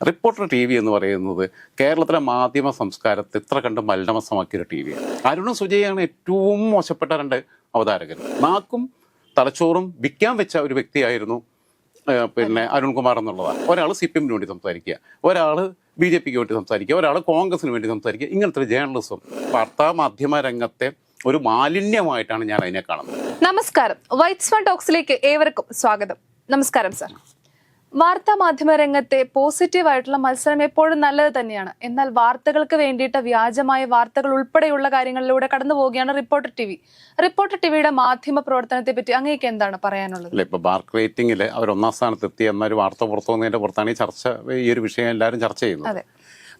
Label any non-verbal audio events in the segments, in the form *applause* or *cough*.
Reporter T V എന്ന് പറയുന്നത് കേരളത്തിലെ മാധ്യമ സംസ്കാരത്തെ ഇത്ര കണ്ട് ഒരു ടി വിയാണ് അരുണും സുജയാണ് ഏറ്റവും മോശപ്പെട്ട രണ്ട് അവതാരകർ. നാക്കും തലച്ചോറും വിൽക്കാൻ വെച്ച ഒരു വ്യക്തിയായിരുന്നു പിന്നെ അരുൺകുമാർ എന്നുള്ളതാണ്. ഒരാൾ സി പി എമ്മിന് വേണ്ടി സംസാരിക്കുക ഒരാൾ ബി ജെ പിക്ക് വേണ്ടി സംസാരിക്കുക ഒരാൾ കോൺഗ്രസിന് വേണ്ടി സംസാരിക്കുക. ഇങ്ങനത്തെ ഒരു ജേർണലിസം വാർത്താ മാധ്യമ രംഗത്തെ ഒരു മാലിന്യമായിട്ടാണ് ഞാൻ അതിനെ കാണുന്നത്. നമസ്കാരം. വൈറ്റ്സ് ടോക്സിലേക്ക് ഏവർക്കും സ്വാഗതം. നമസ്കാരം സർ വാർത്താ മാധ്യമ രംഗത്തെ പോസിറ്റീവ് ആയിട്ടുള്ള മത്സരം എപ്പോഴും നല്ലത് തന്നെയാണ്. എന്നാൽ വാർത്തകൾക്ക് വേണ്ടിയിട്ട് വ്യാജമായ വാർത്തകൾ ഉൾപ്പെടെയുള്ള കാര്യങ്ങളിലൂടെ കടന്നു പോവുകയാണ് റിപ്പോർട്ടർ ടി വി. റിപ്പോർട്ടർ ടിവിയുടെ മാധ്യമ പ്രവർത്തനത്തെ പറ്റി അങ്ങേക്ക് എന്താണ് പറയാനുള്ളത്? അല്ല ഇപ്പോൾ മാർക്ക് റേറ്റിംഗിൽ അവർ ഒന്നാം സ്ഥാനത്ത് എത്തി എന്നൊരു വാർത്ത പുറത്തു വന്നതിന്റെ പുറത്താണ് ഈ ചർച്ച ഈ ഒരു വിഷയം എല്ലാവരും ചർച്ച ചെയ്യുന്നത്. അതെ.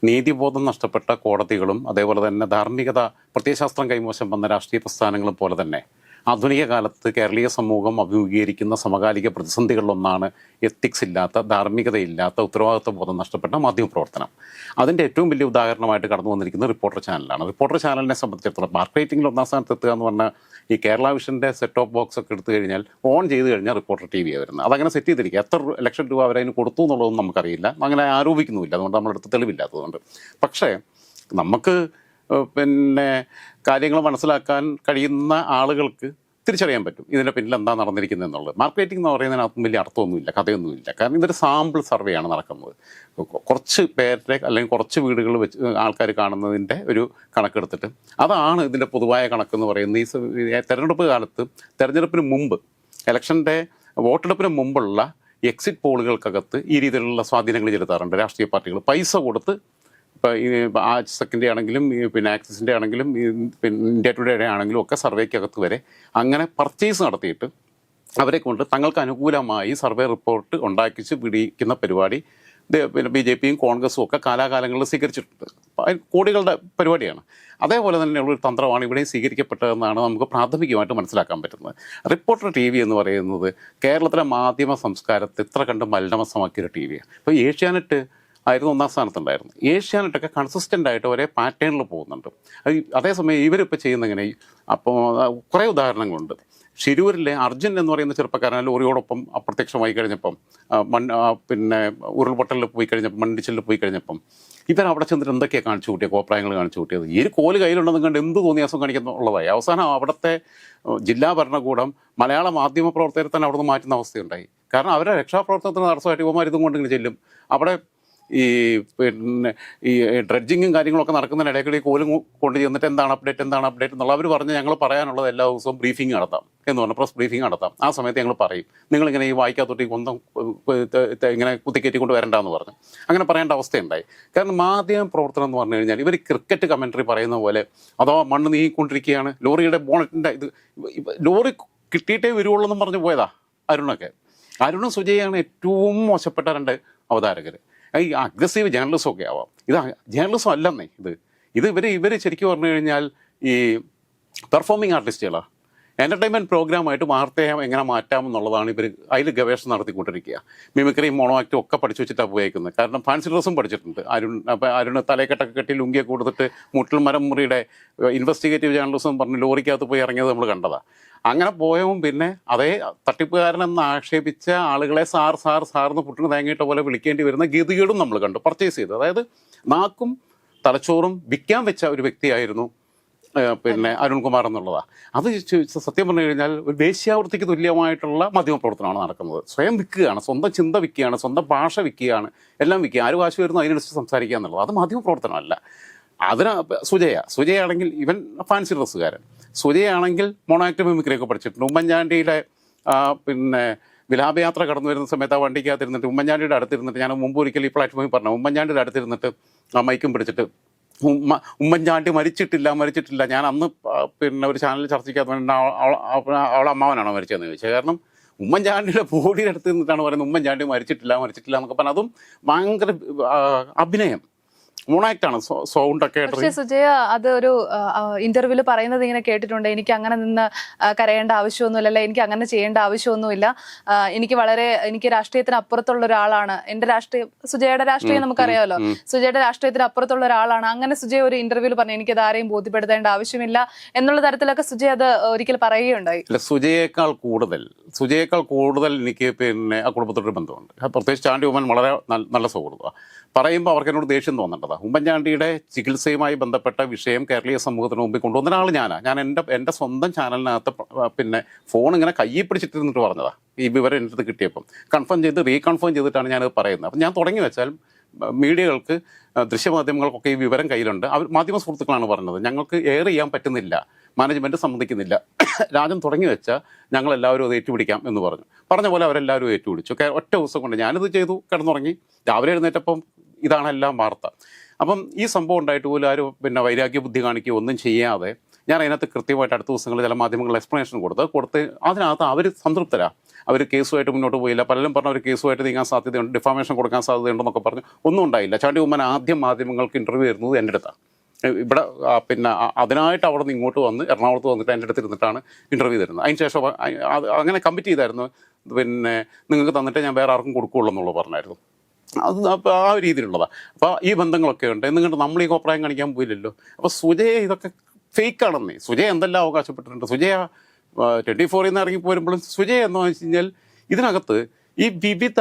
നീതിബോധം നഷ്ടപ്പെട്ട കോടതികളും അതേപോലെ തന്നെ ധാർമ്മികത പ്രത്യയശാസ്ത്രം കൈമോശം വന്ന രാഷ്ട്രീയ പ്രസ്ഥാനങ്ങളും പോലെ തന്നെ ആധുനിക കാലത്ത് കേരളീയ സമൂഹം അഭിമുഖീകരിക്കുന്ന സമകാലിക പ്രതിസന്ധികളിലൊന്നാണ് എത്തിക്സ് ഇല്ലാത്ത ധാർമ്മികതയില്ലാത്ത ഉത്തരവാദിത്വ ബോധം നഷ്ടപ്പെട്ട മാധ്യമപ്രവർത്തനം അതിന്റെ ഏറ്റവും വലിയ ഉദാഹരണമായിട്ട് കടന്നു വന്നിരിക്കുന്നത് റിപ്പോർട്ടർ ചാനലാണ് റിപ്പോർട്ടർ ചാനലിനെ സംബന്ധിച്ചിടത്തോളം മാർക്ക് റേറ്റിംഗിൽ ഒന്നാം സ്ഥാനത്ത് എത്തുക എന്ന് പറഞ്ഞാൽ ഈ കേരള വിഷന്റെ സെറ്റ് ഓഫ് ബോക്സ് ഒക്കെ എടുത്തു കഴിഞ്ഞാൽ ഓൺ ചെയ്ത് കഴിഞ്ഞാൽ റിപ്പോർട്ടർ ടി വിയാണ് വരുന്നത്. അതങ്ങനെ സെറ്റ് ചെയ്തിരിക്കുക. എത്ര ലക്ഷം രൂപ അവരതിന് കൊടുത്തു എന്നുള്ളതൊന്നും നമുക്കറിയില്ല. അങ്ങനെ ആരോപിക്കുന്നുമില്ല. അതുകൊണ്ട് നമ്മളെടുത്ത് തെളിവില്ലാത്തതുകൊണ്ട് പക്ഷേ നമുക്ക് പിന്നെ കാര്യങ്ങൾ മനസ്സിലാക്കാൻ കഴിയുന്ന ആളുകൾക്ക് തിരിച്ചറിയാൻ പറ്റും. ഇതിന്റെ പിന്നിൽ എന്താ നടന്നിരിക്കുന്നത് എന്നുള്ളത്. മാർക്കറ്റിംഗ് എന്ന് പറയുന്നതിനകത്തും വലിയ അർത്ഥമൊന്നുമില്ല കഥയൊന്നുമില്ല. കാരണം ഇതൊരു സാമ്പിൾ സർവേയാണ് നടക്കുന്നത്. കുറച്ച് പേരുടെ അല്ലെങ്കിൽ കുറച്ച് വീടുകൾ വെച്ച് ആൾക്കാർ കാണുന്നതിന്റെ ഒരു കണക്കെടുത്തിട്ട് അതാണ് ഇതിന്റെ പൊതുവായ കണക്കെന്ന് പറയുന്നത്. ഈ തെരഞ്ഞെടുപ്പ് കാലത്ത് തെരഞ്ഞെടുപ്പിന് മുമ്പ് ഇലക്ഷന്റെ വോട്ടെടുപ്പിന് മുമ്പുള്ള എക്സിറ്റ് പോളുകൾക്കകത്ത് ഈ രീതിയിലുള്ള സ്വാധീനങ്ങൾ ചെലുത്താറുണ്ട്. രാഷ്ട്രീയ പാർട്ടികൾ പൈസ കൊടുത്ത് ഇപ്പോൾ ഈ ആക്സക്കിന്റെ ആണെങ്കിലും പിന്നെ ആക്സിസിന്റെ ആണെങ്കിലും പിന്നെ ഇന്ത്യ ടുഡേയുടെ ആണെങ്കിലും ഒക്കെ സർവേക്കകത്ത് വരെ അങ്ങനെ പർച്ചേസ് നടത്തിയിട്ട് അവരെ കൊണ്ട് തങ്ങൾക്ക് അനുകൂലമായി സർവേ റിപ്പോർട്ട് ഉണ്ടാക്കിച്ച് പിടിക്കുന്ന പരിപാടി പിന്നെ ബി ജെ പിയും കോൺഗ്രസും ഒക്കെ കാലാകാലങ്ങളിൽ സ്വീകരിച്ചിട്ടുണ്ട്. കോടികളുടെ പരിപാടിയാണ്. അതേപോലെ തന്നെയുള്ള ഒരു തന്ത്രമാണ് ഇവിടെയും സ്വീകരിക്കപ്പെട്ടതെന്നാണ് നമുക്ക് പ്രാഥമികമായിട്ട് മനസ്സിലാക്കാൻ പറ്റുന്നത്. റിപ്പോർട്ടർ ടി വി എന്ന് പറയുന്നത് കേരളത്തിലെ മാധ്യമ സംസ്കാരത്തെ ഇത്ര കണ്ട് മലിനമസമാക്കിയൊരു ടി വിയാണ്. ഇപ്പോൾ ഏഷ്യാനെറ്റ് ആയിരുന്നു ഒന്നാം സ്ഥാനത്തുണ്ടായിരുന്നു ഏഷ്യാനെറ്റൊക്കെ കൺസിസ്റ്റന്റ് ആയിട്ട് ഒരേ പാറ്റേണിൽ പോകുന്നുണ്ട്. അതേസമയം ഇവരിപ്പോൾ ചെയ്യുന്ന ഇങ്ങനെ അപ്പോൾ കുറേ ഉദാഹരണങ്ങളുണ്ട്. ഷിരൂരിലെ അർജുൻ എന്ന് പറയുന്ന ചെറുപ്പക്കാരൻ ലോറിയോടൊപ്പം അപ്രത്യക്ഷമായി കഴിഞ്ഞപ്പം മണ്ണ് പിന്നെ ഉരുൾപൊട്ടലിൽ പോയി കഴിഞ്ഞപ്പം മണ്ണിച്ചലിൽ പോയി കഴിഞ്ഞപ്പം ഇവർ അവിടെ ചെന്നിട്ട് എന്തൊക്കെയാണ് കാണിച്ചു കൂട്ടിയത് കോപ്രായങ്ങൾ കാണിച്ചു കൂട്ടിയത്. ഈ കോൽ കയ്യിലുണ്ടെന്ന് കണ്ട് എന്ത് തോന്നിയാസം കാണിക്കുന്നുള്ളതായി. അവസാനം അവിടുത്തെ ജില്ലാ ഭരണകൂടം മലയാള മാധ്യമ പ്രവർത്തകരെ തന്നെ അവിടുന്ന് മാറ്റുന്ന അവസ്ഥയുണ്ടായി. കാരണം അവരുടെ രക്ഷാപ്രവർത്തനത്തിന് തടസ്സമായിട്ട് ഇവന്മാർ ഇതും കൊണ്ട് ഇങ്ങനെ ചെല്ലും. അവിടെ ഈ പിന്നെ ഈ ഡ്രഡ്ജിങ്ങും കാര്യങ്ങളൊക്കെ നടക്കുന്നതിനിടയിൽ കൂടി ഈ കോലും കൊണ്ട് ചെന്നിട്ട് എന്താണ് അപ്ഡേറ്റ് എന്താണ് അപ്ഡേറ്റ് എന്നുള്ള അവർ പറഞ്ഞ് ഞങ്ങൾ പറയാനുള്ളത് എല്ലാ ദിവസവും ബ്രീഫിംഗ് നടത്താം എന്ന് പറഞ്ഞാൽ പ്രസ് ബ്രീഫിംഗ് നടത്താം. ആ സമയത്ത് ഞങ്ങൾ പറയും. നിങ്ങളിങ്ങനെ ഈ വായിക്കാത്തൊട്ട് കൊന്തം ഇങ്ങനെ കുത്തിക്കയറ്റി കൊണ്ട് വരണ്ടെന്ന് പറഞ്ഞു. അങ്ങനെ പറയേണ്ട അവസ്ഥയുണ്ടായി. കാരണം മാധ്യമ പ്രവർത്തനം എന്ന് പറഞ്ഞു കഴിഞ്ഞാൽ ഇവർ ക്രിക്കറ്റ് കമൻട്രി പറയുന്ന പോലെ അഥവാ മണ്ണ് നീങ്ങിക്കൊണ്ടിരിക്കുകയാണ് ലോറിയുടെ ബോണറ്റിന്റെ ഇത് ലോറി കിട്ടിയിട്ടേ വരുവുള്ളൂ എന്നും പറഞ്ഞു പോയതാ അരുണൊക്കെ. അരുണും സുജയാണ് ഏറ്റവും മോശപ്പെട്ട രണ്ട് അവതാരകർ ഈ അഗ്രസീവ് ജേർണലിസം ഒക്കെ ആവാം. ഇത് ജേർണലിസം അല്ലെന്നേ ഇത്. ഇത് ഇവർ ഇവർ ശരിക്കും പറഞ്ഞു കഴിഞ്ഞാൽ ഈ പെർഫോമിങ് ആർട്ടിസ്റ്റുകളാണ് എന്റർടൈൻമെന്റ് പ്രോഗ്രാമായിട്ട് വാർത്തയെ എങ്ങനെ മാറ്റാം എന്നുള്ളതാണ് ഇവർ അതിൽ ഗവേഷണം നടത്തിക്കൊണ്ടിരിക്കുക. മിമിക്രിയും മോണോ ആക്റ്റും ഒക്കെ പഠിച്ചു വെച്ചിട്ടാണ് ഉപയോഗിക്കുന്നത്. കാരണം ഫാൻസി ഡ്രസ്സും പഠിച്ചിട്ടുണ്ട്. അരുൺ അപ്പോൾ അരുണ് തലക്കെട്ടൊക്കെ കെട്ടി ലുങ്കിയൊക്കെ കൊടുത്തിട്ട് മുട്ടിൽ മരം മുറിയുടെ ഇൻവെസ്റ്റിഗേറ്റീവ് ജേർണലിസം പറഞ്ഞ് ലോറിക്കകത്ത് പോയി ഇറങ്ങിയത് നമ്മൾ കണ്ടതാണ് അങ്ങനെ പോയവും പിന്നെ അതേ തട്ടിപ്പുകാരനെന്ന് ആക്ഷേപിച്ച ആളുകളെ സാർ സാർ സാർന്ന് പുട്ടിന് തേങ്ങിയിട്ട പോലെ വിളിക്കേണ്ടി വരുന്ന ഗതികേടും നമ്മൾ കണ്ടു. പർച്ചേസ് ചെയ്തു. അതായത് നാക്കും തലച്ചോറും വിൽക്കാൻ വെച്ച ഒരു വ്യക്തിയായിരുന്നു പിന്നെ അരുൺകുമാർ എന്നുള്ളതാണ് അത് സത്യം പറഞ്ഞു കഴിഞ്ഞാൽ ഒരു വേശ്യാവൃത്തിക്ക് തുല്യമായിട്ടുള്ള മാധ്യമപ്രവർത്തനമാണ് നടക്കുന്നത്. സ്വയം വിൽക്കുകയാണ്. സ്വന്തം ചിന്ത വിൽക്കുകയാണ്. സ്വന്തം ഭാഷ വിൽക്കുകയാണ്. എല്ലാം വിൽക്കുക ആര് വാശി വരുന്നു? അതിനനുസരിച്ച് സംസാരിക്കുക എന്നുള്ളത്. അത് മാധ്യമപ്രവർത്തനമല്ല അതിന് സുജയ. സുജയാണെങ്കിൽ ഇവൻ ഫാൻസി ഡ്രസ്സുകാരൻ. സുജയാണെങ്കിൽ മോണോആക്ട് മിമിക്രിയൊക്കെ പഠിച്ചിട്ടുണ്ട്. ഉമ്മൻചാണ്ടിയുടെ പിന്നെ വിലാപയാത്ര കടന്നു വരുന്ന സമയത്ത് ആ വണ്ടിക്കകത്തിരുന്നിട്ട് ഉമ്മൻചാണ്ടിയുടെ അടുത്തിരുന്നിട്ട് ഞാൻ മുമ്പ് ഒരിക്കൽ ഈ പ്ലാറ്റ്ഫോമിൽ പറഞ്ഞു ഉമ്മൻചാണ്ടിയുടെ അടുത്തിരുന്നിട്ട് ആ മൈക്കും പിടിച്ചിട്ട് ഉമ്മ ഉമ്മൻചാണ്ടി മരിച്ചിട്ടില്ല മരിച്ചിട്ടില്ല. ഞാൻ അന്ന് പിന്നെ ഒരു ചാനലിൽ ചർച്ചയ്ക്കകത്ത് അവളെ അമ്മാവനാണോ മരിച്ചതെന്ന് ചോദിച്ചത് കാരണം ഉമ്മൻചാണ്ടിയുടെ ബോഡിയുടെ അടുത്ത് നിന്നിട്ടാണ് പറയുന്നത് ഉമ്മൻചാണ്ടി മരിച്ചിട്ടില്ല മരിച്ചിട്ടില്ല എന്നൊക്കെ പറഞ്ഞാൽ അതും ഭയങ്കര അഭിനയം. ആണ് സൗണ്ട് ഒക്കെ പക്ഷേ സുജയ അത് ഒരു ഇന്റർവ്യൂൽ പറയുന്നത് ഇങ്ങനെ കേട്ടിട്ടുണ്ട്. എനിക്ക് അങ്ങനെ നിന്ന് കരയേണ്ട ആവശ്യമൊന്നുമില്ല അല്ലെ? എനിക്ക് അങ്ങനെ ചെയ്യേണ്ട ആവശ്യമൊന്നുമില്ല. എനിക്ക് വളരെ എനിക്ക് രാഷ്ട്രീയത്തിന് അപ്പുറത്തുള്ള ഒരാളാണ്. എന്റെ രാഷ്ട്രീയ സുജയുടെ രാഷ്ട്രീയം നമുക്കറിയാമല്ലോ സുജയുടെ രാഷ്ട്രീയത്തിന് അപ്പുറത്തുള്ള ഒരാളാണ്. അങ്ങനെ സുജയ ഒരു ഇന്റർവ്യൂൽ പറഞ്ഞു എനിക്കത് ആരെയും ബോധ്യപ്പെടുത്തേണ്ട ആവശ്യമില്ല. എന്നുള്ള തരത്തിലൊക്കെ സുജയ അത് ഒരിക്കൽ പറയുകയുണ്ടായി. അല്ല സുജയേക്കാൾ കൂടുതൽ സുജയേക്കാൾ കൂടുതൽ എനിക്ക് പിന്നെ ആ കുടുംബത്തോട് ബന്ധമുണ്ട്. പ്രത്യേകിച്ച് ചാണ്ടി ഉമ്മൻ വളരെ നല്ല- സുഹൃത്തുമാണ് പറയുമ്പോൾ അവർക്ക് എന്നോട് ദേഷ്യം തോന്നേണ്ടതാണ് ഉമ്മൻചാണ്ടിയുടെ ചികിത്സയുമായി ബന്ധപ്പെട്ട വിഷയം കേരളീയ സമൂഹത്തിന് മുമ്പിൽ കൊണ്ടുവന്ന ഒരാൾ ഞാനാണ് ഞാൻ എന്റെ എന്റെ സ്വന്തം ചാനലിനകത്ത് പിന്നെ ഫോൺ ഇങ്ങനെ കയ്യിൽ പിടിച്ചിട്ടിരുന്നിട്ട് പറഞ്ഞതാ. ഈ വിവരം എന്റെ അടുത്ത് കിട്ടിയപ്പം. കൺഫേം ചെയ്ത് റീകൺഫേം ചെയ്തിട്ടാണ് ഞാനത് പറയുന്നത്. അപ്പം ഞാൻ തുടങ്ങി വെച്ചാൽ മീഡിയകൾക്ക് ദൃശ്യമാധ്യമങ്ങൾക്കൊക്കെ ഈ വിവരം കയ്യിലുണ്ട്. അവർ മാധ്യമ സുഹൃത്തുക്കളാണ് പറഞ്ഞത്. ഞങ്ങൾക്ക് എയർ ചെയ്യാൻ പറ്റുന്നില്ല. മാനേജ്മെന്റ് സമ്മതിക്കുന്നില്ല. *coughs* രാജൻ തുടങ്ങി വെച്ചാൽ ഞങ്ങൾ എല്ലാവരും അത് ഏറ്റുപിടിക്കാം എന്ന് പറഞ്ഞു. പറഞ്ഞ പോലെ അവരെല്ലാവരും ഏറ്റുപിടിച്ചു. ഒറ്റ ദിവസം കൊണ്ട് ഞാനിത് ചെയ്തു കിടന്നുറങ്ങി. രാവിലെ എഴുന്നേറ്റപ്പം ഇതാണ് എല്ലാം വാർത്ത. അപ്പം ഈ സംഭവം ഉണ്ടായിട്ട് പോലും ആരും പിന്നെ വൈരാഗ്യ ബുദ്ധി കാണിക്കുകയോ ഒന്നും ചെയ്യാതെ ഞാൻ അതിനകത്ത് കൃത്യമായിട്ട് അടുത്ത ദിവസങ്ങളിൽ ചില മാധ്യമങ്ങൾ എക്സ്പ്ലനേഷൻ കൊടുത്ത് കൊടുത്ത് അതിനകത്ത് അവർ സംതൃപ്തരാ. അവർ കേസുമായിട്ട് മുന്നോട്ട് പോയില്ല. പലരും പറഞ്ഞ ഒരു കേസുമായിട്ട് നീങ്ങാൻ സാധ്യതയുണ്ട് ഡിഫാമേഷൻ കൊടുക്കാൻ സാധ്യതയുണ്ടെന്നൊക്കെ പറഞ്ഞു. ഒന്നും ഉണ്ടായില്ല. ചാണ്ടി ഉമ്മൻ ആദ്യം മാധ്യമങ്ങൾക്ക് ഇന്റർവ്യൂ വരുന്നത് എന്റെ അടുത്താണ് ഇവിടെ പിന്നെ അതിനായിട്ട് അവിടെ നിന്ന് ഇങ്ങോട്ട് വന്ന് എറണാകുളത്ത് വന്നിട്ട് എന്റെ അടുത്ത് ഇരുന്നിട്ടാണ് ഇന്റർവ്യൂ തരുന്നത്. അതിന് ശേഷം അങ്ങനെ കമ്മിറ്റ് ചെയ്തായിരുന്നു. പിന്നെ നിങ്ങൾക്ക് തന്നിട്ട് ഞാൻ വേറെ ആർക്കും കൊടുക്കുകയുള്ളൂ എന്നുള്ളത് പറഞ്ഞായിരുന്നു. അത് ആ രീതിയിലുള്ളതാണ് അപ്പോൾ ഈ ബന്ധങ്ങളൊക്കെ ഉണ്ട്. എന്നിട്ട് നമ്മൾ ഈ കോപ്രായം കാണിക്കാൻ പോയില്ലല്ലോ. അപ്പോൾ സുജയ ഇതൊക്കെ ഫേക്കാണെന്നേ. സുജയ എന്തെല്ലാം അവകാശപ്പെട്ടിട്ടുണ്ട്? സുജയ ട്വന്റി ഫോറിൽ നിന്ന് ഇറങ്ങി പോരുമ്പോഴും സുജയ എന്ന് വെച്ച് കഴിഞ്ഞാൽ ഇതിനകത്ത് ഈ വിവിധ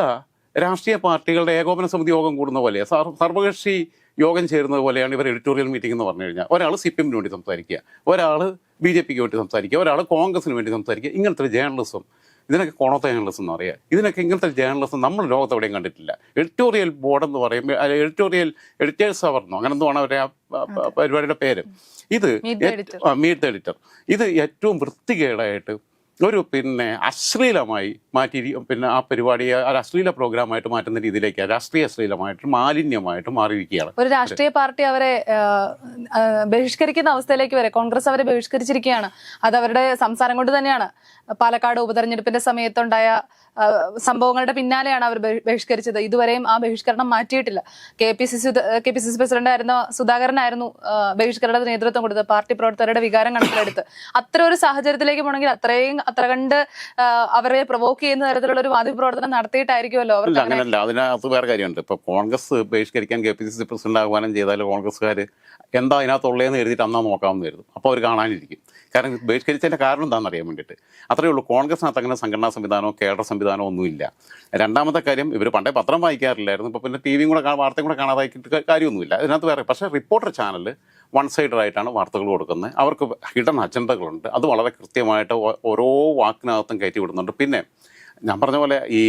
രാഷ്ട്രീയ പാർട്ടികളുടെ ഏകോപന സമിതി യോഗം കൂടുന്ന പോലെ സർ സർവകക്ഷി യോഗം ചേരുന്നത് പോലെയാണ് ഇവർ എഡിറ്റോറിയൽ മീറ്റിംഗ് എന്ന് പറഞ്ഞു കഴിഞ്ഞാൽ. ഒരാൾ സി പി എമ്മിന് വേണ്ടി സംസാരിക്കുക. ഒരാൾ ബി ജെ പിക്ക് വേണ്ടി സംസാരിക്കുക. ഒരാൾ കോൺഗ്രസിന് വേണ്ടി സംസാരിക്കുക. ഇങ്ങനത്തെ ജേർണലിസം ഇതിനൊക്കെ കോണത്തെ ജേർണലിസം എന്ന് പറയുക ഇതിനൊക്കെ ഇങ്ങനത്തെ ജേർണലിസം നമ്മൾ ലോകത്ത് എവിടെയും കണ്ടിട്ടില്ല. എഡിറ്റോറിയൽ ബോർഡ് എന്ന് പറയുമ്പോൾ എഡിറ്റോറിയൽ എഡിറ്റേഴ്സ് അവർന്നോ അങ്ങനെ എന്തോ ആണ് അവരുടെ ആ പരിപാടിയുടെ പേര്? ഇത് മീറ്റ് എഡിറ്റർ ഇത് ഏറ്റവും വൃത്തികേടായിട്ട് ഒരു പിന്നെ അശ്ലീലമായി മാറ്റി പിന്നെ ആ പരിപാടിയെ ഒരു അശ്ലീല പ്രോഗ്രാമായിട്ട് മാറ്റുന്ന രീതിയിലേക്ക് രാഷ്ട്രീയ അശ്ലീലമായിട്ട് മാലിന്യമായിട്ട് മാറിയിരിക്കുകയാണ്. ഒരു രാഷ്ട്രീയ പാർട്ടി അവരെ ബഹിഷ്കരിക്കുന്ന അവസ്ഥയിലേക്ക് വരെ കോൺഗ്രസ് അവരെ ബഹിഷ്കരിച്ചിരിക്കുകയാണ്. അത് അവരുടെ സംസാരം കൊണ്ട് തന്നെയാണ്. പാലക്കാട് ഉപതെരഞ്ഞെടുപ്പിന്റെ സമയത്തുണ്ടായ സംഭവങ്ങളുടെ പിന്നാലെയാണ് അവർ ബഹിഷ്കരിച്ചത്. ഇതുവരെയും ആ ബഹിഷ്കരണം മാറ്റിയിട്ടില്ല. K P C C K P C C president ആയിരുന്ന സുധാകരനായിരുന്നു ബഹിഷ്കരണത്തിന് നേതൃത്വം കൊടുത്തത്. പാർട്ടി പ്രവർത്തകരുടെ വികാരം കണക്കിലെടുത്ത്. അത്ര ഒരു സാഹചര്യത്തിലേക്ക് പോകണമെങ്കിൽ അത്രയും അത്ര കണ്ട് അവരെ പ്രൊവോക്ക് ചെയ്യുന്ന തരത്തിലുള്ള ഒരു മാധ്യമപ്രവർത്തനം നടത്തിയിട്ടായിരിക്കുമല്ലോ അങ്ങനെയല്ല. അതിനകത്ത് വേറെ കാര്യമുണ്ട്. ഇപ്പൊ Congress ബഹിഷ്കരിക്കാൻ K P C C president ആഹ്വാനം ചെയ്താൽ കോൺഗ്രസ്സുകാർ എന്താ അതിനകത്തുള്ളതെന്ന് എഴുതിയിട്ട് അന്നാ നോക്കാമെന്ന് കരുതും. അപ്പോൾ അവർ കാണാനിരിക്കും. കാരണം ബഹിഷ്കരിച്ചതിന്റെ കാരണം എന്താണെന്ന് അറിയാൻ വേണ്ടിയിട്ട്. അത്രയേ ഉള്ളൂ. കോൺഗ്രസിനകത്ത് അങ്ങനെ സംഘടനാ സംവിധാനമോ കേഡർ സംവിധാനമോ ഒന്നുമില്ല. രണ്ടാമത്തെ കാര്യം ഇവർ പണ്ടേ പത്രം വായിക്കാറില്ലായിരുന്നു. ഇപ്പോൾ പിന്നെ ടി വിയും കൂടെ വാർത്തയും കൂടെ കാണാതായിട്ട് കാര്യമൊന്നുമില്ല. അതിനകത്ത് വേറെ പക്ഷേ റിപ്പോർട്ടർ ചാനൽ വൺ സൈഡഡ് ആയിട്ടാണ് വാർത്തകൾ കൊടുക്കുന്നത്. അവർക്ക് ഹിഡൻ അജണ്ടകളുണ്ട്. അത് വളരെ കൃത്യമായിട്ട് ഓരോ വാക്കിനകത്തും കയറ്റി വിടുന്നുണ്ട്. പിന്നെ ഞാൻ പറഞ്ഞ പോലെ ഈ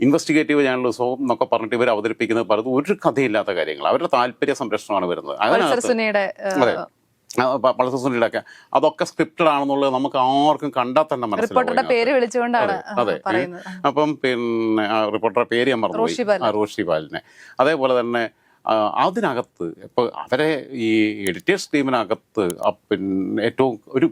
ഇൻവെസ്റ്റിഗേറ്റീവ് ജേർണലിസവും എന്നൊക്കെ പറഞ്ഞിട്ട് ഇവർ അവതരിപ്പിക്കുന്നത് പലതും ഒരു കഥയില്ലാത്ത കാര്യങ്ങൾ അവരുടെ താല്പര്യ സംരക്ഷണമാണ് വരുന്നത്. അതിനകത്ത് അതെ. പളസസുനിയുടെ ഒക്കെ അതൊക്കെ സ്ക്രിപ്റ്റഡ് ആണെന്നുള്ളത് നമുക്ക് ആർക്കും കണ്ടാൽ തന്നെ റിപ്പോർട്ടറുടെ പേര് വിളിച്ചുകൊണ്ടാണ് അതെ, അപ്പം പിന്നെ റിപ്പോർട്ടറുടെ പേര് ഞാൻ പറഞ്ഞു റോഷി ബാലിനെ. അതേപോലെ തന്നെ അതിനകത്ത് ഇപ്പോൾ അവരെ ഈ എഡിറ്റേഴ്സ് ടീമിനകത്ത് പിന്നെ ഏറ്റവും ഒരു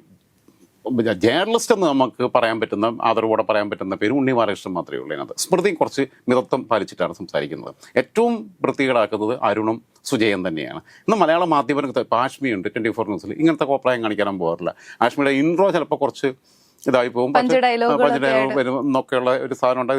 ജേർണലിസ്റ്റ് എന്ന് നമുക്ക് പറയാൻ പറ്റുന്ന ആദരവോടെ പറയാൻ പറ്റുന്ന പേര് ഉണ്ണി ബാലകൃഷ്ണൻ മാത്രമേ ഉള്ളൂ അതിനകത്ത് സ്മൃതി കുറച്ച് മിതത്വം പാലിച്ചിട്ടാണ് സംസാരിക്കുന്നത്. ഏറ്റവും വൃത്തികേടാക്കുന്നത് അരുണും സുജയൻ തന്നെയാണ്. ഇന്ന് മലയാള മാധ്യമരംഗത്ത് ഇപ്പോൾ ആഷ്മിയുണ്ട് ട്വന്റി ഫോർ ന്യൂസിൽ ഇങ്ങനത്തെ കോപ്രായം കാണിക്കാനും പോകാറില്ല. ആഷ്മിയുടെ ഇൻട്രോ ചിലപ്പോൾ കുറച്ച് ഇതായി പോകും. പഞ്ച് ഡയലോഗ് വരും എന്നൊക്കെയുള്ള ഒരു സാധനം ഉണ്ട്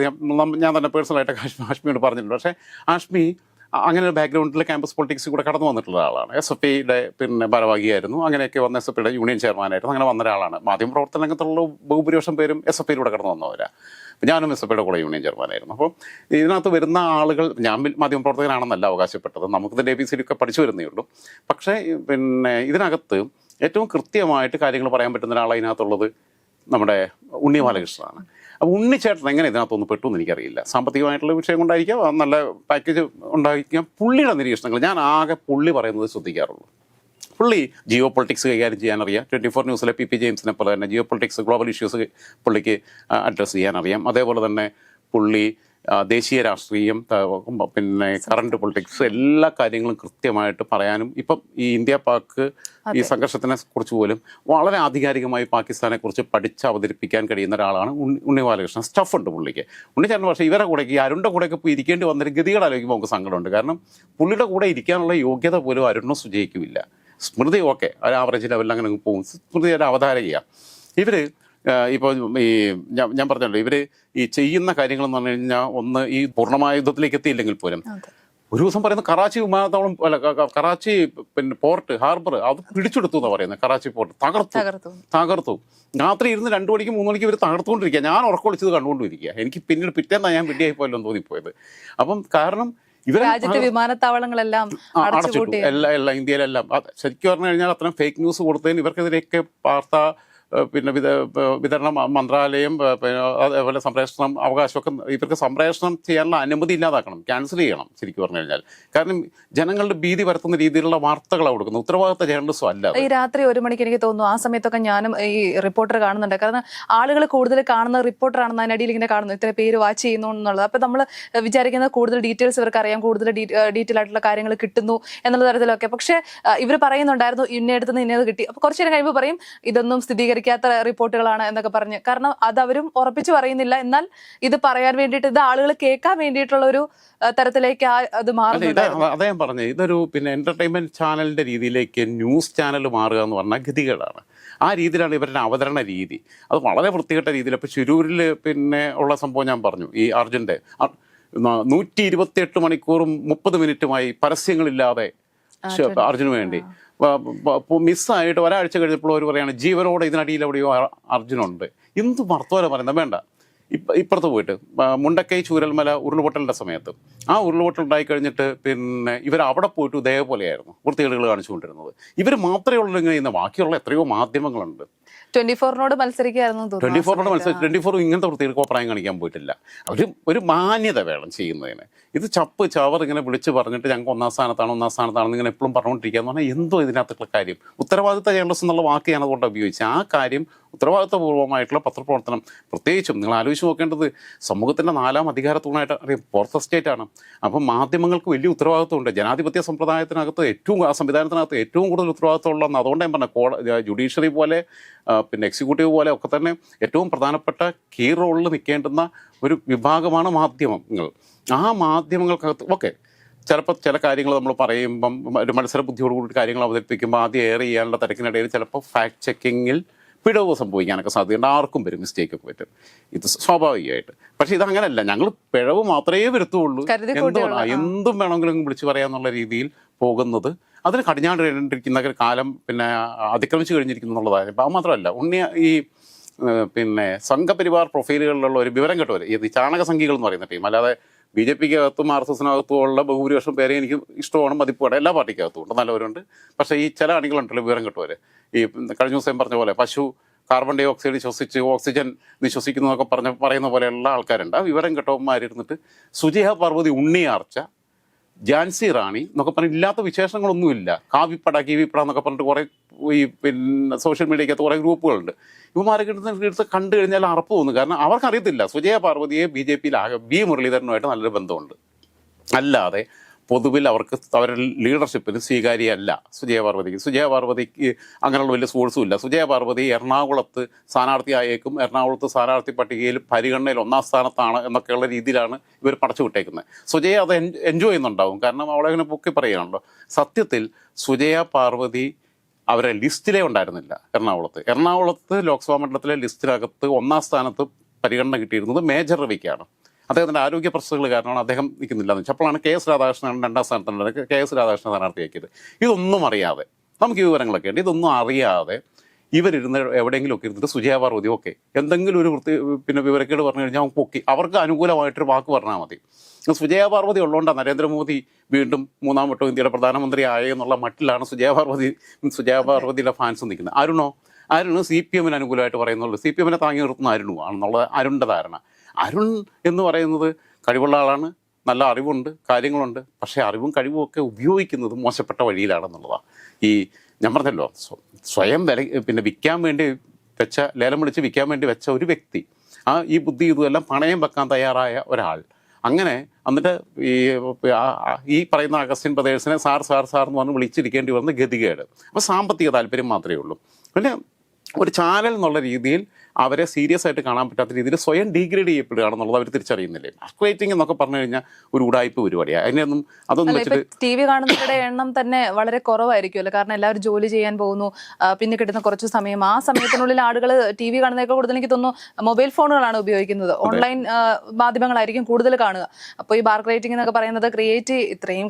ഞാൻ തന്നെ പേഴ്സണലായിട്ട് ആഷ്മിയോട് പറഞ്ഞിട്ടുണ്ട്. പക്ഷേ ആഷ്മി അങ്ങനെ ഒരു ബാക്ക്ഗ്രൗണ്ടിൽ ക്യാമ്പസ് പൊളിറ്റിക്സ് കൂടെ കടന്നു വന്നിട്ടുള്ള ആളാണ്. എസ് എഫ് ഐയുടെ പിന്നെ ഭാരവാഹിയായിരുന്നു. അങ്ങനെയൊക്കെ വന്ന എസ് എഫ് ഐയുടെ യൂണിയൻ ചെയർമാനായിരുന്നു അങ്ങനെ വന്ന ഒരാളാണ്. മാധ്യമ പ്രവർത്തന രംഗത്തുള്ള ബഹുഭൂരിപക്ഷം പേരും എസ് എഫ് ഐയിലൂടെ കടന്നു വന്നവരാണ് ഞാനും എസ് എഫ് ഐയുടെ കൂടെ യൂണിയൻ ചെയർമാനായിരുന്നു അപ്പോൾ ഇതിനകത്ത് വരുന്ന ആളുകൾ ഞാൻ മാധ്യമ പ്രവർത്തകനാണെന്നല്ല അവകാശപ്പെട്ടത്. നമുക്കിതിന്റെ എ ബി സി ഒക്കെ പഠിച്ചു വരുന്നേ ഉള്ളൂ. പക്ഷേ പിന്നെ ഇതിനകത്ത് ഏറ്റവും കൃത്യമായിട്ട് കാര്യങ്ങൾ പറയാൻ പറ്റുന്ന ഒരാൾ അതിനകത്തുള്ളത് നമ്മുടെ ഉണ്ണി ബാലകൃഷ്ണനാണ് അപ്പോൾ ഉണ്ണിച്ചേട്ടൻ എങ്ങനെ ഇതിനകത്തൊന്ന് പെട്ടു എന്ന് എനിക്കറിയില്ല. സാമ്പത്തികമായിട്ടുള്ള വിഷയം കൊണ്ടായിരിക്കാം നല്ല പാക്കേജ് ഉണ്ടായിരിക്കാം. പുള്ളിയുടെ നിരീക്ഷണങ്ങൾ ഞാൻ ആകെ പുള്ളി പറയുന്നത് ശ്രദ്ധിക്കാറുള്ളൂ. പുള്ളി ജിയോ പൊളിറ്റിക്സ് കൈകാര്യം ചെയ്യാനറിയാം. ട്വന്റി ഫോർ ന്യൂസിലെ പി പി ജെയിംസിനെ പോലെ തന്നെ ജിയോ പൊളിറ്റിക്സ് ഗ്ലോബൽ ഇഷ്യൂസ് പുള്ളിക്ക് അഡ്രസ്സ് ചെയ്യാനറിയാം. അതേപോലെ തന്നെ പുള്ളി ദേശീയ രാഷ്ട്രീയം പിന്നെ കറണ്ട് പൊളിറ്റിക്സ് എല്ലാ കാര്യങ്ങളും കൃത്യമായിട്ട് പറയാനും ഇപ്പം ഈ ഇന്ത്യ പാക്ക് ഈ സംഘർഷത്തിനെ കുറിച്ച് പോലും വളരെ ആധികാരികമായി പാകിസ്ഥാനെ കുറിച്ച് പഠിച്ച് അവതരിപ്പിക്കാൻ കഴിയുന്ന ഒരാളാണ് ഉണ്ണി ഉണ്ണി ബാലകൃഷ്ണൻ. സ്റ്റഫ് ഉണ്ട് പുള്ളിക്ക്. ഉണ്ണിച്ചേട്ടൻ പക്ഷേ ഇവരെ കൂടെയൊക്കെ ഈ അരുണിന്റെ കൂടെയൊക്കെ ഇപ്പോൾ ഇരിക്കേണ്ടി വന്നൊരു ഗതികൾ ആലോചിക്കുമ്പോൾ നമുക്ക് സങ്കടമുണ്ട്. കാരണം പുള്ളിയുടെ കൂടെ ഇരിക്കാനുള്ള യോഗ്യത പോലും അരുണിനും സുജയിക്കുമില്ല സ്മൃതി ഓക്കെ ഒരു ആവറേജ് ലെവലിൽ അങ്ങനെ പോകും. സ്മൃതി ഒരു അവതാരകയാണ് ഇവർ ഇപ്പോൾ ഈ ഞാൻ പറഞ്ഞല്ലോ ഇവർ ഈ ചെയ്യുന്ന കാര്യങ്ങൾ എന്ന് പറഞ്ഞു കഴിഞ്ഞാൽ ഒന്ന് ഈ പൂർണമായ യുദ്ധത്തിലേക്ക് എത്തിയില്ലെങ്കിൽ പോലും. ഒരു ദിവസം പറയുന്നത് കറാച്ചി വിമാനത്താവളം അല്ല കറാച്ചി പിന്നെ പോർട്ട് ഹാർബർ അത് പിടിച്ചെടുത്തു എന്നാണ് പറയുന്നത് കറാച്ചി പോർട്ട് തകർത്തു. തകർത്തു. രാത്രി ഇരുന്ന് രണ്ടു മണിക്ക് മൂന്ന് മണിക്ക് ഇവർ തകർത്തുകൊണ്ടിരിക്കുക. ഞാൻ ഉറക്കൊളിച്ചത് കണ്ടുകൊണ്ടിരിക്കുക. എനിക്ക് പിന്നീട് പിറ്റേന്നാ ഞാൻ വിഡ്ഢിയായി പോയല്ലോ എന്ന് തോന്നിപ്പോയത്. അപ്പം കാരണം ഇവരെ രാജ്യത്തെ വിമാനത്താവളങ്ങളെല്ലാം അടച്ചിട്ടു. എല്ലാ എല്ലാ ഇന്ത്യയിലെല്ലാം. ശരിക്കും പറഞ്ഞു കഴിഞ്ഞാൽ അത്രയും ഫേക്ക് ന്യൂസ് കൊടുത്തതിന് ഇവർക്കെതിരെയൊക്കെ വാർത്ത പിന്നെ വിത വിതരണ മന്ത്രാലയം പിന്നെ അതേപോലെ സംപ്രേഷണം അവകാശമൊക്കെ ഇവർക്ക് സംപ്രേഷണം ചെയ്യാനുള്ള അനുമതി ഇല്ലാതാക്കണം ക്യാൻസൽ ചെയ്യണം ശരിക്കും പറഞ്ഞു കഴിഞ്ഞാൽ. കാരണം ജനങ്ങളുടെ ഭീതി വരുത്തുന്ന രീതിയിലുള്ള വാർത്തകളാണ് കൊടുക്കുന്നത് ഉത്തരവാദിത്ത ജേർണലിസം അല്ല. ഈ രാത്രി ഒരു മണിക്ക് എനിക്ക് തോന്നുന്നു ആ സമയത്തൊക്കെ ഞാനും ഈ റിപ്പോർട്ടർ കാണുന്നുണ്ട്. കാരണം ആളുകൾ കൂടുതൽ കാണുന്ന റിപ്പോർട്ടറാണെന്ന് അതിനടിയിൽ ഇങ്ങനെ കാണുന്നു. ഇത്ര പേര് വാച്ച് ചെയ്യുന്നു എന്നുള്ളത്. അപ്പൊ നമ്മൾ വിചാരിക്കുന്ന കൂടുതൽ ഡീറ്റെയിൽസ് ഇവർക്ക് അറിയാം. കൂടുതൽ ഡീറ്റെയിൽ ആയിട്ടുള്ള കാര്യങ്ങൾ കിട്ടുന്നു എന്നുള്ള തരത്തിലൊക്കെ. പക്ഷേ ഇവർ പറയുന്നുണ്ടായിരുന്നു ഇന്നെടുത്ത് നിന്ന് ഇന്നത് കിട്ടി. അപ്പൊ കുറച്ചു നേരം കഴിയുമ്പോൾ പറയും ഇതൊന്നും സ്ഥിരീകരിക്കാത്ത റിപ്പോർട്ടുകളാണ് എന്നൊക്കെ പറഞ്ഞ്. കാരണം അത് അവരും ഉറപ്പിച്ചു പറയുന്നില്ല. എന്നാൽ ഇത് പറയാൻ വേണ്ടിയിട്ട് ഇത് ആളുകൾ കേൾക്കാൻ വേണ്ടിയിട്ടുള്ള ഒരു തരത്തിലേക്ക് അത് മാറുന്നത് അതേ പറഞ്ഞു ഇതൊരു പിന്നെ എന്റർടൈൻമെന്റ് ചാനലിന്റെ രീതിയിലേക്ക് ന്യൂസ് ചാനൽ മാറുക എന്ന് പറഞ്ഞാൽ ഗതികളാണ് ആ രീതിയിലാണ് ഇവരുടെ അവതരണ രീതി. അത് വളരെ വൃത്തികെട്ട രീതിയിൽ. ഇപ്പൊ ചുരൂരിൽ പിന്നെ ഉള്ള സംഭവം ഞാൻ പറഞ്ഞു. ഈ അർജുന്റെ നൂറ്റി ഇരുപത്തി നൂറ്റി ഇരുപത്തിയെട്ട് മണിക്കൂറും മുപ്പത് മിനിറ്റുമായി പരസ്യങ്ങളില്ലാതെ അർജുന് വേണ്ടി. മിസ്സായിട്ട് ഒരാഴ്ച കഴിഞ്ഞപ്പോൾ അവർ പറയുകയാണ് ജീവനോടെ ഇതിനടിയിൽ എവിടെയോ അർജുനുണ്ട്. എന്ത് വർത്തമാനം പറയുന്നത്? വേണ്ട. ഇപ്പം ഇപ്പുറത്ത് പോയിട്ട് മുണ്ടക്കൈ ചൂരൽമല ഉരുൾപൊട്ടലിന്റെ സമയത്ത്. ആ ഉരുൾപൊട്ടൽ ഉണ്ടായി കഴിഞ്ഞിട്ട് പിന്നെ ഇവർ അവിടെ പോയിട്ട് ഇതേപോലെയായിരുന്നു വൃത്തികേടുകൾ കാണിച്ചുകൊണ്ടിരുന്നത്. ഇവർ മാത്രമേ ഉള്ളൂ ഇങ്ങനെ ബാക്കിയുള്ള എത്രയോ മാധ്യമങ്ങളുണ്ട്. ട്വന്റി ഫോറിനോട് മത്സരിക്കായിരുന്നു ട്വന്റി ഫോറിനോട് സമയത്ത്. മത്സരം ട്വന്റി ഫോർ ഇങ്ങനത്തെ പ്രത്യേക അഭിപ്രായം കാണിക്കാൻ പോയിട്ടില്ല. ഒരു ഒരു മാന്യത വേണം ചെയ്യുന്നതിന്. ഇത് ചപ്പ് ചവർ ഇങ്ങനെ വിളിച്ച് പറഞ്ഞിട്ട് ഞങ്ങൾക്ക് ഒന്നാം സ്ഥാനത്താണ് ഒന്നാം സ്ഥാനത്താണെന്ന് ഇങ്ങനെ എപ്പോഴും പറഞ്ഞുകൊണ്ടിരിക്കുക എന്ന് പറഞ്ഞാൽ എന്തോ ഇതിനകത്തുള്ള കാര്യം. ഉത്തരവാദിത്ത ജേർണലിസം എന്നുള്ള വാക്ക് ഞാൻ അതുകൊണ്ട് ഉപയോഗിച്ചത് ആ കാര്യം ഉത്തരവാദിത്തപൂർവമായിട്ടുള്ള പത്രപ്രവർത്തനം. പ്രത്യേകിച്ചും നിങ്ങൾ ആലോചിച്ച് നോക്കേണ്ടത് സമൂഹത്തിന്റെ നാലാം അധികാരത്തൂണായിട്ട് അറിയാം ഫോർത്ത് എസ്റ്റേറ്റ് ആണ്. അപ്പം മാധ്യമങ്ങൾക്ക് വലിയ ഉത്തരവാദിത്വമുണ്ട്. ജനാധിപത്യ സമ്പ്രദായത്തിനകത്ത് ഏറ്റവും ആ സംവിധാനത്തിനകത്ത് ഏറ്റവും കൂടുതൽ ഉത്തരവാദിത്വം ഉള്ളതെന്ന് അതുകൊണ്ട് ഞാൻ പറഞ്ഞ കോട ജുഡീഷ്യറി പോലെ പിന്നെ എക്സിക്യൂട്ടീവ് പോലെ ഒക്കെ തന്നെ ഏറ്റവും പ്രധാനപ്പെട്ട കീ റോളിൽ നിൽക്കേണ്ടുന്ന ഒരു വിഭാഗമാണ് മാധ്യമങ്ങൾ. ആ മാധ്യമങ്ങൾക്കകത്ത് ഓക്കെ ചിലപ്പോൾ ചില കാര്യങ്ങൾ നമ്മൾ പറയുമ്പം ഒരു മത്സര ബുദ്ധിയോട് കൂടി കാര്യങ്ങൾ അവതരിപ്പിക്കുമ്പോൾ ആദ്യം ഏറെ ചെയ്യാനുള്ള തിരക്കിനിടയിൽ ചിലപ്പോൾ ഫാക്ട് ചെക്കിങ്ങിൽ പിഴവ് സംഭവിക്കാനൊക്കെ സാധ്യതയുണ്ട്. ആർക്കും വരും മിസ്റ്റേക്ക് ഒക്കെ പറ്റും. ഇത് സ്വാഭാവികമായിട്ട്. പക്ഷേ അങ്ങനെയല്ല ഞങ്ങൾ പിഴവ് മാത്രമേ വരുത്തുള്ളൂ. കരുതി എന്തും വേണമെങ്കിലും വിളിച്ചു പറയാന്നുള്ള രീതിയിൽ പോകുന്നത്. അതിന് കടിഞ്ഞാണ്ടിരിക്കുന്ന കാലം പിന്നെ അതിക്രമിച്ചു കഴിഞ്ഞിരിക്കുന്നു എന്നുള്ളതാണ്. അപ്പം അത് മാത്രമല്ല ഉണ്ണി ഈ പിന്നെ സംഘപരിവാർ പ്രൊഫൈലുകളിലുള്ള ഒരു വിവരം കേട്ടവർ ഈ ചാണക സംഖ്യകൾ എന്ന് പറയുന്ന ടീം അല്ലാതെ ബി ജെ പിക്ക് അകത്തും ആർ എസ് എസിനകത്തും ഉള്ള ബഹുഭൂരിപക്ഷം പേരെ എനിക്ക് ഇഷ്ടമാണ് മതിപ്പാണ് എല്ലാ പാർട്ടിക്കകത്തും ഉണ്ട് നല്ലവരുണ്ട്. പക്ഷേ ഈ ചില അണികളുണ്ടല്ലോ വിവരം കിട്ടുമല്ലേ ഈ കഴിഞ്ഞ ദിവസം പറഞ്ഞ പോലെ പശു കാർബൺ ഡൈ ഓക്സൈഡ് ശ്വസിച്ച് ഓക്സിജൻ നിശ്വസിക്കുന്നതൊക്കെ പറഞ്ഞ പറയുന്ന പോലെയുള്ള ആൾക്കാരുണ്ട്. ആ വിവരം കിട്ടവന്മാരിരുന്നിട്ട് സുജിഹ പാർവതി ഉണ്ണിയാർച്ച ജാൻസി റാണി എന്നൊക്കെ പറഞ്ഞ ഇല്ലാത്ത വിശേഷങ്ങളൊന്നുമില്ല. കാവിപ്പട കീവിപ്പട എന്നൊക്കെ പറഞ്ഞിട്ട് കുറേ ഈ പിന്നെ സോഷ്യൽ മീഡിയക്കകത്ത് കുറേ ഗ്രൂപ്പുകളുണ്ട്. ഇവന്മാരൊക്കെ എടുത്ത് കണ്ടു കഴിഞ്ഞാൽ അറപ്പ് തോന്നുന്നു കാരണം അവർക്കറിയത്തില്ല. സുജയ പാർവതിയെ ബി ജെ പിയിലാകെ ബി മുരളീധരനുമായിട്ട് നല്ലൊരു ബന്ധമുണ്ട്. അല്ലാതെ പൊതുവിൽ അവർക്ക് അവരുടെ ലീഡർഷിപ്പിന് സ്വീകാര്യമല്ല. സുജയ പാർവതിക്ക്. സുജയ പാർവതിക്ക് അങ്ങനെയുള്ള വലിയ സോഴ്സും ഇല്ല. സുജയ പാർവതി എറണാകുളത്ത് സ്ഥാനാർത്ഥിയായേക്കും എറണാകുളത്ത് സ്ഥാനാർത്ഥി പട്ടികയിൽ പരിഗണനയിൽ ഒന്നാം സ്ഥാനത്താണ് എന്നൊക്കെയുള്ള രീതിയിലാണ് ഇവർ പടച്ചു വിട്ടേക്കുന്നത്. സുജയ അത് എൻജോയ് ചെയ്യുന്നുണ്ടാവും. കാരണം അവളെങ്ങനെ പൊക്കി പറയുകയാണല്ലോ. സത്യത്തിൽ സുജയ പാർവതി അവരെ ലിസ്റ്റിലേ ഉണ്ടായിരുന്നില്ല എറണാകുളത്ത്. എറണാകുളത്ത് ലോക്സഭാ മണ്ഡലത്തിലെ ലിസ്റ്റിനകത്ത് ഒന്നാം സ്ഥാനത്ത് പരിഗണന കിട്ടിയിരുന്നത് മേജർ രവിക്കാണ്. അദ്ദേഹത്തിന്റെ ആരോഗ്യ പ്രശ്നങ്ങൾ കാരണമാണ് അദ്ദേഹം നിൽക്കുന്നില്ല എന്ന് വെച്ചാൽ അപ്പോഴാണ് കെ എസ് രാധാകൃഷ്ണൻ രണ്ടാം സ്ഥാനത്തുണ്ട് കെ എസ് രാധാകൃഷ്ണൻ സ്ഥാനാർത്ഥിയാക്കിയത്. ഇതൊന്നും അറിയാതെ നമുക്ക് ഈ വിവരങ്ങളൊക്കെ ഉണ്ട്. ഇതൊന്നും അറിയാതെ ഇവരിരുന്ന് എവിടെയെങ്കിലുമൊക്കെ ഇരുന്നിട്ട് സുജയ പാർവതി ഓക്കെ എന്തെങ്കിലും ഒരു വൃത്തി പിന്നെ വിവരക്കേട് പറഞ്ഞു കഴിഞ്ഞാൽ പൊക്കി. അവർക്ക് അനുകൂലമായിട്ടൊരു വാക്ക് പറഞ്ഞാൽ മതി. സുജയ പാർവതി ഉള്ളതുകൊണ്ടാണ് നരേന്ദ്രമോദി വീണ്ടും മൂന്നാം വട്ടം ഇന്ത്യയുടെ പ്രധാനമന്ത്രി ആയെന്നുള്ള മട്ടിലാണ് സുജയ പാർവതി സുജയ പാർവതിയുടെ ഫാൻസ് നിൽക്കുന്നത്. അരുണോ? അരുണ് സി പി എമ്മിന് അനുകൂലമായിട്ട് പറയുന്നുള്ളൂ സി പി എമ്മിനെ താങ്ങി നിർത്തുന്ന അരുണു ആണെന്നുള്ളത് അരുണിന്റെ ധാരണ. അരുൺ എന്ന് പറയുന്നത് കഴിവുള്ള ആളാണ് നല്ല അറിവുണ്ട് കാര്യങ്ങളുണ്ട്. പക്ഷേ അറിവും കഴിവും ഒക്കെ ഉപയോഗിക്കുന്നത് മോശപ്പെട്ട വഴിയിലാണെന്നുള്ളതാണ് ഈ ഞാൻ പറഞ്ഞല്ലോ സ്വയം വില പിന്നെ വിൽക്കാൻ വേണ്ടി വെച്ച ലേലം വിളിച്ച് വിൽക്കാൻ വേണ്ടി വെച്ച ഒരു വ്യക്തി ആ ഈ ബുദ്ധി ഇതുമെല്ലാം പണയം വെക്കാൻ തയ്യാറായ ഒരാൾ. അങ്ങനെ എന്നിട്ട് ഈ ഈ പറയുന്ന അഗസ്റ്റിൻ ബ്രദേഴ്സിനെ സാർ സാർ സാർ എന്ന് പറഞ്ഞ് വിളിച്ചിരിക്കേണ്ടി വന്ന ഗതികേട്. അപ്പോൾ സാമ്പത്തിക താല്പര്യം മാത്രമേ ഉള്ളൂ. പിന്നെ ഒരു ചാനൽ എന്നുള്ള രീതിയിൽ അവരെ സീരിയസ് ആയിട്ട് കാണാൻ പറ്റാത്ത രീതിയിൽ സ്വയം ഡീഗ്രേഡ് ചെയ്യപ്പെടുകയാണെന്നുള്ളത് അവർ തിരിച്ചറിയുന്നില്ലേ? റേറ്റിംഗ് എന്നൊക്കെ പറഞ്ഞു കഴിഞ്ഞാൽ ഒരു ഉടായ്പ പരിപാടിയാണ് അതിനൊന്നും അതൊന്നും വെച്ചിട്ട് ടി വി കാണുന്നവരുടെ എണ്ണം തന്നെ വളരെ കുറവായിരിക്കുമല്ലോ. കാരണം എല്ലാവരും ജോലി ചെയ്യാൻ പോകുന്നു. പിന്നെ കിട്ടുന്ന കുറച്ച് സമയം. ആ സമയത്തിനുള്ളിൽ ആളുകൾ ടി വി കാണുന്നതിനേക്കാൾ കൂടുതൽ എനിക്ക് തോന്നുന്നു മൊബൈൽ ഫോണുകളാണ് ഉപയോഗിക്കുന്നത്. ഓൺലൈൻ മാധ്യമങ്ങളായിരിക്കും കൂടുതൽ കാണുക. അപ്പോൾ ഈ ബാർ റേറ്റിംഗ് എന്നൊക്കെ പറയുന്നത് ക്രിയേറ്റ് ഇത്രയും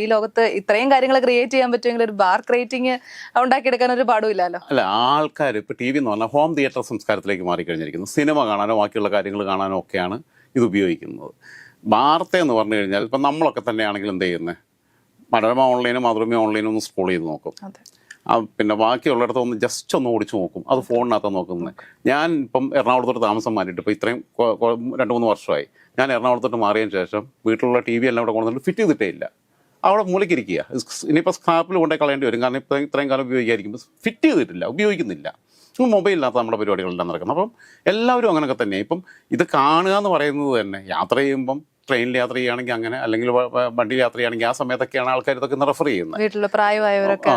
ഈ ലോകത്ത് ഇത്രയും കാര്യങ്ങൾ ക്രിയേറ്റ് ചെയ്യാൻ പറ്റുമെങ്കിൽ ഒരു ബാർ റേറ്റിംഗ് ഉണ്ടാക്കിയെടുക്കാൻ ഒരു പാടുമില്ലല്ലോ അല്ല ആൾക്കാർ ഇപ്പൊ ടി വി എന്ന് പറഞ്ഞാൽ ഹോം തിയേറ്റർ സംസ്കാരത്തിലേക്ക് മാറിക്കഴിഞ്ഞിരിക്കുന്നു. സിനിമ കാണാനോ ബാക്കിയുള്ള കാര്യങ്ങൾ കാണാനോ ഒക്കെയാണ് ഇത് ഉപയോഗിക്കുന്നത്. വാർത്ത എന്ന് പറഞ്ഞു കഴിഞ്ഞാൽ ഇപ്പം നമ്മളൊക്കെ തന്നെയാണെങ്കിൽ എന്ത് ചെയ്യുന്നത് മനോരമ ഓൺലൈനും മാതൃഭൂമി ഓൺലൈനും ഒന്ന് സ്ക്രോൾ ചെയ്ത് നോക്കും. പിന്നെ ബാക്കിയുള്ളിടത്ത് ഒന്ന് ജസ്റ്റ് ഒന്ന് ഓടിച്ചു നോക്കും. അത് ഫോണിനകത്ത് നോക്കുന്നത്. ഞാൻ ഇപ്പം എറണാകുളത്തോട്ട് താമസം മാറ്റിയിട്ട് ഇപ്പോൾ ഇത്രയും രണ്ട് മൂന്ന് വർഷമായി. ഞാൻ എറണാകുളത്തോട്ട് മാറിയതിന് ശേഷം വീട്ടിലുള്ള ടി വി എല്ലാം ഇവിടെ കൊണ്ടുവന്നിട്ട് ഫിറ്റ് ചെയ്തിട്ടേ ഇല്ല അവിടെ മൂലക്കിരിക്കുക ഇനിയിപ്പോൾ സ്ക്രാപ്പിൽ കൊണ്ടേ കളയേണ്ടി വരും. കാരണം ഇപ്പം ഇത്രയും കാലം ഉപയോഗിക്കാതിരിക്കുമ്പോൾ ഫിറ്റ് ചെയ്തിട്ടില്ല. ഉപയോഗിക്കുന്നില്ല. മൊബൈലിനകത്ത് നമ്മുടെ പരിപാടികളെല്ലാം നടക്കുന്നത് അപ്പം എല്ലാവരും അങ്ങനെയൊക്കെ തന്നെ. ഇപ്പം ഇത് കാണുക എന്ന് പറയുന്നത് തന്നെ യാത്ര ചെയ്യുമ്പം ട്രെയിനിൽ യാത്ര ചെയ്യുകയാണെങ്കിൽ അങ്ങനെ അല്ലെങ്കിൽ വണ്ടി വണ്ടിയിൽ യാത്ര ചെയ്യുകയാണെങ്കിൽ ആ സമയത്തൊക്കെയാണ് ആൾക്കാർ ഇതൊക്കെ റെഫർ ചെയ്യുന്നത് വീട്ടിൽ പ്രായമായവരൊക്കെ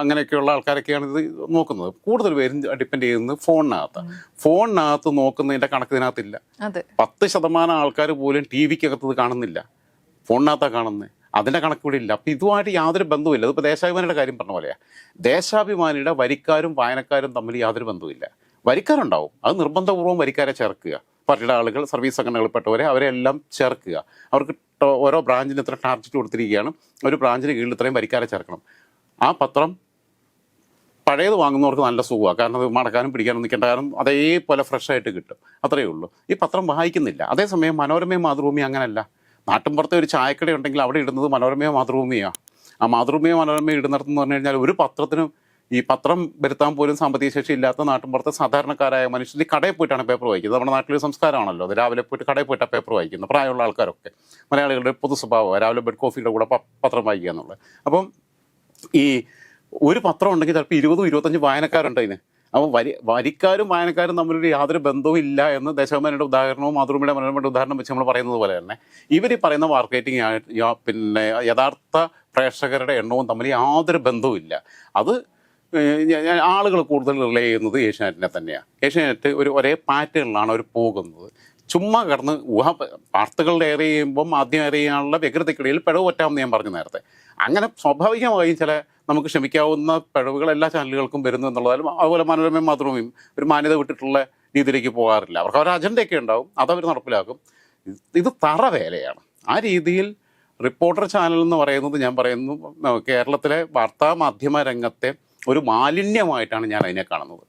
അങ്ങനെയൊക്കെയുള്ള ആൾക്കാരൊക്കെയാണ് ഇത് നോക്കുന്നത്. കൂടുതൽ പേരും ഡിപ്പെൻഡ് ചെയ്യുന്നത് ഫോണിനകത്ത്. ഫോണിനകത്ത് നോക്കുന്നതിന്റെ കണക്കിനകത്തില്ല പത്ത് ശതമാനം ആൾക്കാർ പോലും ടി വിക്കകത്ത് കാണുന്നില്ല. ഫോണിനകത്താണ് കാണുന്നത് അതിന്റെ കണക്ക് കൂടി ഇല്ല. അപ്പം ഇതുമായിട്ട് യാതൊരു ബന്ധവുമില്ല. ഇതിപ്പോൾ ദേശാഭിമാനിയുടെ കാര്യം പറഞ്ഞ പോലെയാണ് ദേശാഭിമാനിയുടെ വരിക്കാരും വായനക്കാരും തമ്മിൽ യാതൊരു ബന്ധവുമില്ല. വരിക്കാരുണ്ടാവും. അത് നിർബന്ധപൂർവം വരിക്കാരെ ചേർക്കുക. പാർട്ടിയുടെ ആളുകൾ സർവീസ് സംഘടനകളിൽപ്പെട്ടവരെ അവരെല്ലാം ചേർക്കുക. അവർക്ക് ഓരോ ബ്രാഞ്ചിന് ഇത്ര ടാർജറ്റ് കൊടുത്തിരിക്കുകയാണ്. ഒരു ബ്രാഞ്ചിന് കീഴിൽ ഇത്രയും വരിക്കാരെ ചേർക്കണം. ആ പത്രം പഴയത് വാങ്ങുന്നവർക്ക് നല്ല സുഖമാണ് കാരണം അത് മടക്കാനും പിടിക്കാനും നിൽക്കേണ്ട കാരണം അതേപോലെ ഫ്രഷായിട്ട് കിട്ടും. അത്രയേ ഉള്ളൂ. ഈ പത്രം വായിക്കുന്നില്ല. അതേസമയം മനോരമയും മാതൃഭൂമിയും അങ്ങനല്ല. നാട്ടിൻപുറത്തെ ഒരു ചായക്കട ഉണ്ടെങ്കിൽ അവിടെ ഇടുന്നത് മനോരമയോ മാതൃഭൂമിയോ? ആ മാതൃഭൂമിയോ മനോരമയോ ഇടുന്നിടത്തെന്ന് പറഞ്ഞു കഴിഞ്ഞാൽ ഒരു പത്രത്തിനും ഈ പത്രം വരുത്താൻ പോലും സാമ്പത്തിക ശേഷി ഇല്ലാത്ത നാട്ടിൻപുറത്തെ സാധാരണക്കാരായ മനുഷ്യർ കടയിൽ പോയിട്ടാണ് പേപ്പർ വായിക്കുന്നത്. നമ്മുടെ നാട്ടിലൊരു സംസ്കാരമാണല്ലോ. അത് രാവിലെ പോയിട്ട് കടയിൽ പോയിട്ടാണ് പേപ്പർ വായിക്കുന്നത്. പ്രായമുള്ള ആൾക്കാരൊക്കെ. മലയാളികളുടെ പൊതു സ്വഭാവം രാവിലെ ബെഡ് കോഫിയുടെ കൂടെ പത്രം വായിക്കുക എന്നുള്ളത്. അപ്പം ഈ ഒരു പത്രം ഉണ്ടെങ്കിൽ ചിലപ്പോൾ ഇരുപതും ഇരുപത്തഞ്ചും വായനക്കാരുണ്ട് അതിന്. അപ്പോൾ വരി വരിക്കാരും വായനക്കാരും തമ്മിലൊരു യാതൊരു ബന്ധവും ഇല്ല എന്ന് ദേശാഭിമാനിയുടെ ഉദാഹരണവും മാതൃഭൂമിയുടെ മനോരമയുടെ ഉദാഹരണം വെച്ച് നമ്മൾ പറയുന്നത് പോലെ തന്നെ ഇവർ പറയുന്ന മാർക്കറ്റിംഗ് പിന്നെ യഥാർത്ഥ പ്രേക്ഷകരുടെ എണ്ണവും തമ്മിൽ യാതൊരു ബന്ധവും ഇല്ല. അത് ആളുകൾ കൂടുതൽ റിലേ ചെയ്യുന്നത് ഏഷ്യാനെറ്റിനെ തന്നെയാണ് ഏഷ്യാനെറ്റ് ഒരു ഒരേ പാറ്റേണിലാണ് അവർ പോകുന്നത്. ചുമ്മാ കിടന്ന് ഊഹ വാർത്തകളുടെ ഏറെ ചെയ്യുമ്പം ആദ്യം ഏറെ ചെയ്യാനുള്ള വ്യഗ്രതയ്ക്കിടയിൽ പിഴവ് പറ്റാമെന്ന് ഞാൻ പറഞ്ഞു നേരത്തെ. അങ്ങനെ സ്വാഭാവികമായും ചില നമുക്ക് ക്ഷമിക്കാവുന്ന പിഴവുകൾ എല്ലാ ചാനലുകൾക്കും വരുന്നു എന്നുള്ളതാലും അതുപോലെ മനോരമയും മാതൃഭൂമിയും ഒരു മാന്യത വിട്ടിട്ടുള്ള രീതിയിലേക്ക് പോകാറില്ല. അവർക്ക് അവർ അജണ്ടയൊക്കെ ഉണ്ടാവും അതവർ നടപ്പിലാക്കും. ഇത് തറ വേലയാണ്. ആ രീതിയിൽ റിപ്പോർട്ടർ ചാനൽ എന്ന് പറയുന്നത് ഞാൻ പറയുന്നു കേരളത്തിലെ വാർത്താ മാധ്യമ രംഗത്തെ ഒരു മാലിന്യമായിട്ടാണ് ഞാൻ അതിനെ കാണുന്നത്.